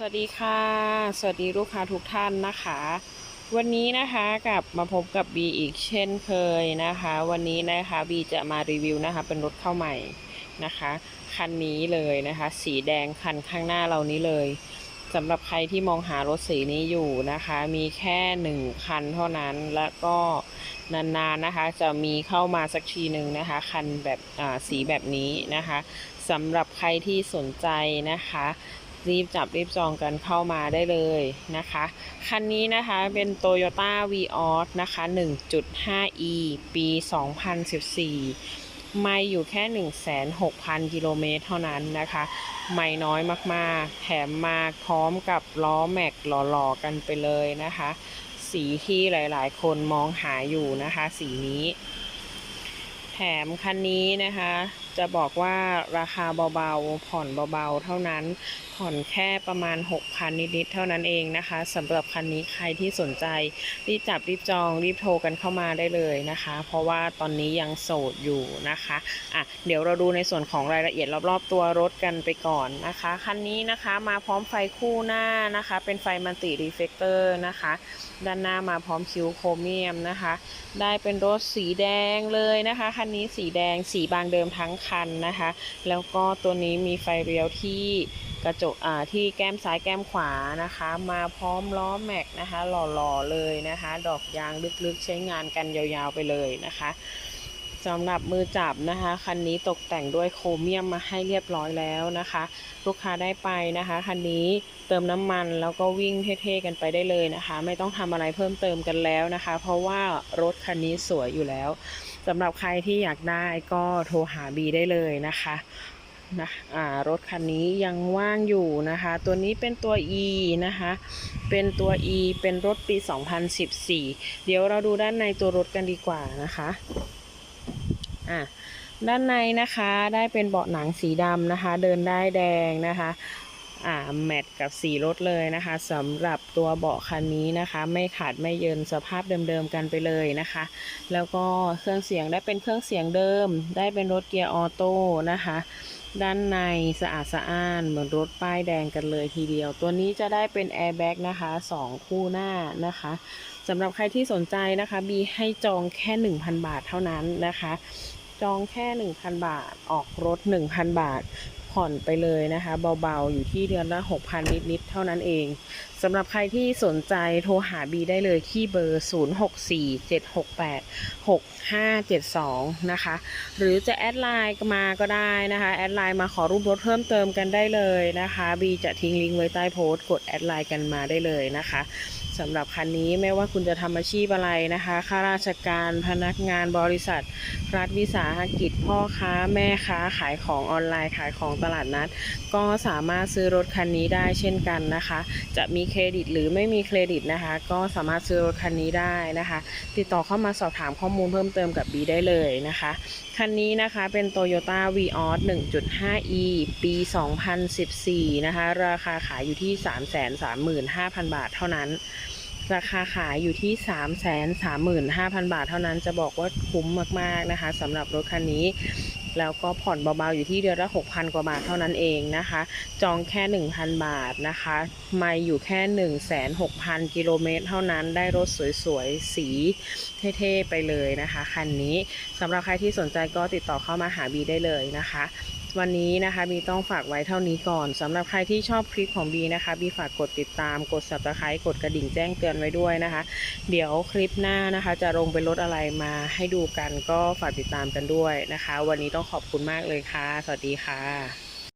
สวัสดีค่ะ สวัสดีลูกค้าทุกท่านนะคะ วันนี้นะคะกลับมาพบกับบีอีกเช่นเคยนะคะ วันนี้นะคะบีจะมารีวิวนะคะ เป็นรถเข้าใหม่นะคะ คันนี้เลยนะคะ สีแดงคันข้างหน้าเรานี้เลยสำหรับใครที่มองหารถสีนี้อยู่นะคะ มีแค่หนึ่งคันเท่านั้นแล้วก็นานๆนะคะ จะมีเข้ามาสักทีหนึ่งนะคะ คันแบบอ่าสีแบบนี้นะคะสำหรับใครที่สนใจนะคะ รีบจับรีบจองกันเข้ามาได้เลยนะคะ คันนี้นะคะเป็น Toyota v ีออสนะคะ 1.5e ปี 2014 ไม่อยู่แค่ 16,000 กิโลเมตรเท่านั้นนะคะ ไม่น้อยมากๆ แถมมาพร้อมกับล้อแม็กหล่อๆ กันไปเลยนะคะ สีที่หลายๆ คนมองหาอยู่นะคะ สีนี้ แถมคันนี้นะคะ จะบอกว่าราคาเบาๆ ผ่อนเบาๆ เท่านั้น ผ่อนแค่ประมาณ 6,000 นิดๆ เท่านั้นเองนะคะสำหรับคันนี้ใครที่สนใจ รีบจับรีบจองรีบโทรกันเข้ามาได้เลยนะคะ เพราะว่าตอนนี้ยังโสดอยู่นะคะอะเดี๋ยวเราดูในส่วนของรายละเอียดรอบๆ ตัวรถกันไปก่อนนะคะ คันนี้นะคะมาพร้อมไฟคู่หน้านะคะ เป็นไฟมัลติรีเฟกเตอร์นะคะ ด้านหน้ามาพร้อมคิ้วโครเมียมนะคะ ได้เป็นรถสีแดงเลยนะคะ คันนี้สีแดงสีบางเดิมทั้งคันนะคะ แล้วก็ตัวนี้มีไฟเลี้ยวที่กระจกอ่าที่แก้มซ้ายแก้มขวานะคะ มาพร้อมล้อแม็กนะคะ หล่อๆเลยนะคะ ดอกยางลึกๆ ใช้งานกันยาวๆไปเลยนะคะสำหรับมือจับนะคะคันนี้ตกแต่งด้วยโครเมียมมาให้เรียบร้อยแล้วนะคะ ลูกค้าได้ไปนะคะคันนี้เติมน้ำมันแล้วก็วิ่งเท่ๆกันไปได้เลยนะคะ ไม่ต้องทำอะไรเพิ่มเติมกันแล้วนะคะ เพราะว่ารถคันนี้สวยอยู่แล้ว สำหรับใครที่อยากได้ก็โทรหาบีได้เลยนะคะนะอ่ารถคันนี้ยังว่างอยู่นะคะ ตัวนี้เป็นตัว E นะคะ เป็นตัว E เป็นรถปี 2014 เดี๋ยวเราดูด้านในตัวรถกันดีกว่านะคะอะด้านในนะคะได้เป็นเบาะหนังสีดำนะคะ เดินได้แดงนะคะ อ่าแมทกับสีรถเลยนะคะสำหรับตัวเบาะคันนี้นะคะ ไม่ขาดไม่เยินสภาพเดิมๆกันไปเลยนะคะ แล้วก็เครื่องเสียงได้เป็นเครื่องเสียงเดิม ได้เป็นรถเกียร์ออโต้นะคะด้านในสะอาดสะอ้านเหมือนรถป้ายแดงกันเลยทีเดียว ตัวนี้จะได้เป็นแอร์แบ็กนะคะสองคู่หน้านะคะสำหรับใครที่สนใจนะคะบีให้จองแค่ 1,000 บาทเท่านั้นนะคะ จองแค่ 1,000 บาทออกรถ 1,000 บาท ผ่อนไปเลยนะคะ เบาๆ อยู่ที่เดือนละ 6,000 นิดๆ เท่านั้นเองสำหรับใครที่สนใจโทรหาบีได้เลยที่เบอร์ 0647686572 นะคะ หรือจะแอดไลน์มาก็ได้นะคะ แอดไลน์มาขอรูปรถเพิ่มเติมกันได้เลยนะคะบีจะทิ้งลิงก์ไว้ใต้โพสต์กดแอดไลน์กันมาได้เลยนะคะสำหรับคันนี้ไม่ว่าคุณจะทำอาชีพอะไรนะคะข้าราชการพนักงานบริษัท รัฐวิสาหกิจ พ่อค้าแม่ค้าขายของออนไลน์ขายของตลาดนัด ก็สามารถซื้อรถคันนี้ได้เช่นกันนะคะ จะมีเครดิตหรือไม่มีเครดิตนะคะ ก็สามารถซื้อรถคันนี้ได้นะคะ ติดต่อเข้ามาสอบถามข้อมูลเพิ่มเติมกับบีได้เลยนะคะคันนี้นะคะเป็น Toyota v ีออส 1.5e ปี 2014 นะคะ ราคาขายอยู่ที่ 335,000 บาทเท่านั้น ราคาขายอยู่ที่ 335,000 บาทเท่านั้น จะบอกว่าคุ้มมาก ๆ นะคะสำหรับรถคันนี้ แล้วก็ผ่อนเบาๆอยู่ที่เดือนละ 6,000 กว่าบาทเท่านั้นเองนะคะ จองแค่ 1,000 บาทนะคะไม่อยู่แค่ 16,000 กิโลเมตรเท่านั้นได้รถสวยๆ สีเท่ๆ ไปเลยนะคะ คันนี้สำหรับใครที่สนใจก็ติดต่อเข้ามาหาบีได้เลยนะคะ วันนี้นะคะบีต้องฝากไว้เท่านี้ก่อนสำหรับใครที่ชอบคลิปของบีนะคะบีฝากกดติดตามกด subscribe กดกระดิ่งแจ้งเตือนไว้ด้วยนะคะ เดี๋ยวคลิปหน้านะคะ จะลงเป็นรถอะไรมาให้ดูกันก็ฝากติดตามกันด้วยนะคะ วันนี้ต้องขอบคุณมากเลยค่ะ สวัสดีค่ะ